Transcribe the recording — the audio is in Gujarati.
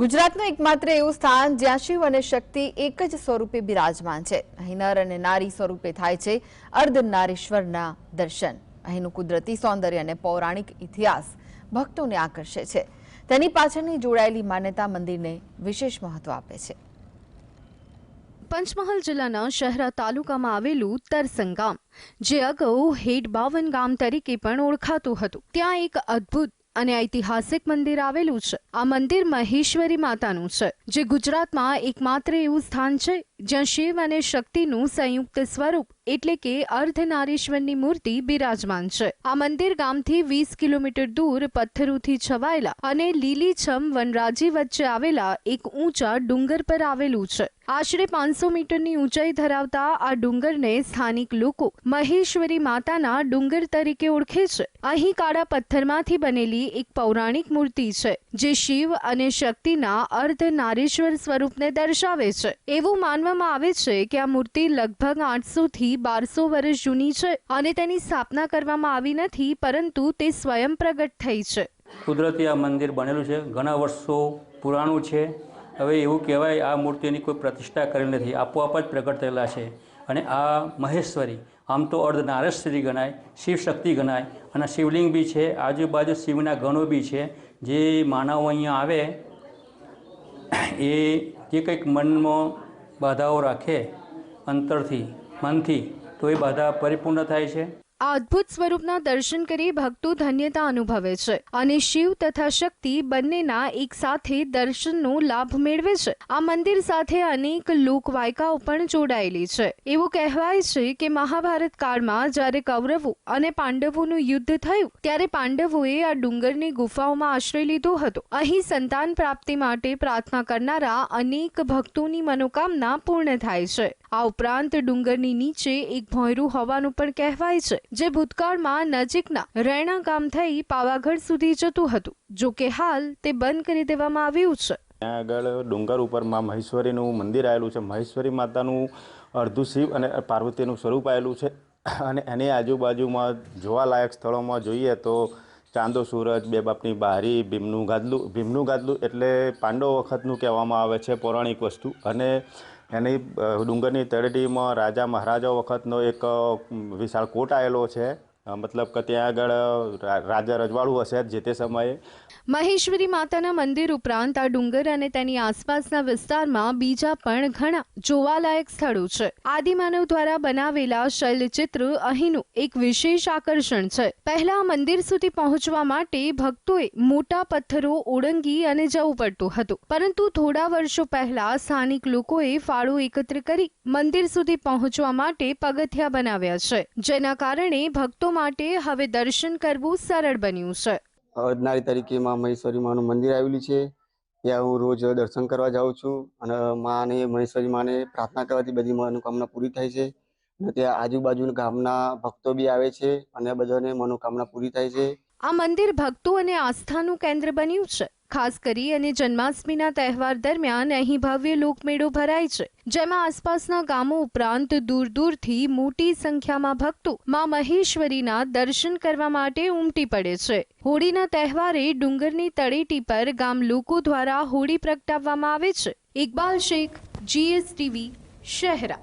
ગુજરાતનું એકમાત્ર એવું સ્થાન જ્યાં શિવ અને શક્તિ એક જ સ્વરૂપે બિરાજમાન છે. અહીં નર અને નારી સ્વરૂપે થાય છે અર્ધનારીશ્વરના દર્શન. અહીંનું કુદરતી સૌંદર્ય અને પૌરાણિક ઇતિહાસ ભક્તોને આકર્ષે છે. તેની પાછળની જોડાયેલી માન્યતા મંદિરને વિશેષ મહત્વ આપે છે. પંચમહાલ જિલ્લાના શહેરા તાલુકામાં આવેલું તરસંગ ગામ જે અગાઉ હેડ બાવન ગામ તરીકે પણ ઓળખાતું હતું. ત્યાં એક અદ્ભુત અને ઐતિહાસિક મંદિર આવેલું છે. આ મંદિર મહેશ્વરી માતાનું છે, જે ગુજરાતમાં એકમાત્ર એવું સ્થાન છે જ્યાં શિવ અને શક્તિનું સંયુક્ત સ્વરૂપ એટલે કે અર્ધનારીશ્વરની મૂર્તિ બિરાજમાન છે. આ મંદિર ગામથી વીસ કિલોમીટર દૂર પથ્થરોથી છવાયેલા અને લીલીછમ વનરાજી વચ્ચે આવેલા એક ઊંચા ડુંગર પર આવેલું છે. આશરે પાંચસો મીટરની ઊંચાઈ ધરાવતા આ ડુંગરને સ્થાનિક લોકો મહેશ્વરી માતાના ડુંગર તરીકે ઓળખે છે. અહીં કાળા પથ્થરમાંથી બનેલી એક પૌરાણિક મૂર્તિ છે, જે શિવ અને શક્તિના અર્ધનારીશ્વર સ્વરૂપને દર્શાવે છે. એવું માનવામાં આવે છે કે આ મૂર્તિ લગભગ આઠસો થી બારસો વર્ષ જૂની છે અને તેની સ્થાપના કરવામાં આવી નથી, પરંતુ તે સ્વયં પ્રગટ થઈ છે. કુદરતી આ મંદિર બનેલું છે, ઘણા વર્ષો પુરાણું છે. હવે એવું કહેવાય, આ મૂર્તિની કોઈ પ્રતિષ્ઠા કરેલ નથી, આપોઆપ જ પ્રગટ થયેલા છે. અને આ મહેશ્વરી, આમ તો અર્ધ નારેશ્વરી ગણાય શિવ શક્તિ ગણાય અને શિવલિંગ બી છે, આજુબાજુ શિવના ગણો બી છે. જે માનવો અહીંયા આવે, એ જે કંઈક મનમાં બાધાઓ રાખે અંતરથી મનથી તો એ બાધા પરિપૂર્ણ થાય છે. આ અદ્ભુત સ્વરૂપના દર્શન કરી ભક્તો ધન્યતા અનુભવે છે અને શિવ તથા શક્તિ બંનેના એક સાથે દર્શનનો લાભ મેળવે છે. આ મંદિર સાથે અનેક લોકવાયકાઓ પણ જોડાયેલી છે. એવું કહેવાય છે કે મહાભારત કાળમાં જ્યારે કૌરવો અને પાંડવોનું યુદ્ધ થયું, ત્યારે પાંડવોએ આ ડુંગરની ગુફાઓમાં આશ્રય લીધો હતો. અહીં સંતાન પ્રાપ્તિ માટે પ્રાર્થના કરનારા અનેક ભક્તોની મનોકામના પૂર્ણ થાય છે. આ ઉપરાંત ડુંગરની નીચે એક ભોંયરું હોવાનું પણ કહેવાય છે. જે ભૂતકાળમાં નજીકના રૈણા ગામ થઈ પાવાગઢ સુધી જતું હતું. જો કે હાલ તે બંધ કરી દેવામાં આવ્યું છે. ત્યાં આગળ ડુંગર ઉપરમાં મહેશ્વરીનું મંદિર આવેલું છે. મહેશ્વરી માતાનું અડધું શિવ અને પાર્વતીનું સ્વરૂપ આવેલું છે. અને એની આજુબાજુમાં જોવાલાયક સ્થળોમાં જોઈએ તો ચાંદો સૂરજ, બે બાપની બારી, ભીમનું ગાદલું ભીમનું ગાદલું એટલે પાંડવ વખતનું કહેવામાં આવે છે પૌરાણિક વસ્તુ. અને એની ડુંગરની તળેટીમાં રાજા મહારાજા વખતનો એક વિશાળ કોટ આવેલો છે. મતલબ કે ત્યાં આગળ રાજા રજવાડું હશે જે તે સમયે. મહેશ્વરી માતાના મંદિર ઉપરાંત આ ડુંગર અને તેની આસપાસના વિસ્તારમાં બીજા પણ ઘણા જોવાલાયક સ્થળો છે. આદિમાનવ દ્વારા બનાવેલા શૈલચિત્ર અહીંનું એક વિશેષ આકર્ષણ છે. પહેલા મંદિર સુધી પહોંચવા માટે ભક્તોએ મોટા પથ્થરો ઓળંગી અને જવું પડતું હતું. પરંતુ થોડા વર્ષો પહેલા સ્થાનિક લોકોએ ફાળો એકત્ર કરી મંદિર સુધી પહોંચવા માટે પગથિયા બનાવ્યા છે. જેના કારણે ભક્તો માટે હવે દર્શન કરવું સરળ બન્યું છે. અર્ધનારી તરીકે માં મહેશ્વરી માનું મંદિર આવેલું છે. ત્યાં હું રોજ દર્શન કરવા જાઉં છું અને માને મહેશ્વરી માને પ્રાર્થના કરવાથી બધી મનોકામના પૂરી થાય છે. અને ત્યાં આજુબાજુના ગામના ભક્તો બી આવે છે અને બધાને મનોકામના પૂરી થાય છે. આ મંદિર ભક્તો અને આસ્થાનું કેન્દ્ર બન્યું છે. ખાસ કરી અને જન્માષ્ટમીના તહેવાર દરમિયાન અહીં ભવ્ય લોકમેળો ભરાય છે, જેમાં આસપાસના ગામો ઉપરાંત દૂર દૂરથી મોટી સંખ્યામાં ભક્તો માં મહેશ્વરીના દર્શન કરવા માટે ઉમટી પડે છે. હોળીના તહેવારે ડુંગરની તળેટી પર ગામ લોકો દ્વારા હોળી પ્રગટાવવામાં આવે છે. ઇકબાલ શેખ જીએસટીવી શહેરા.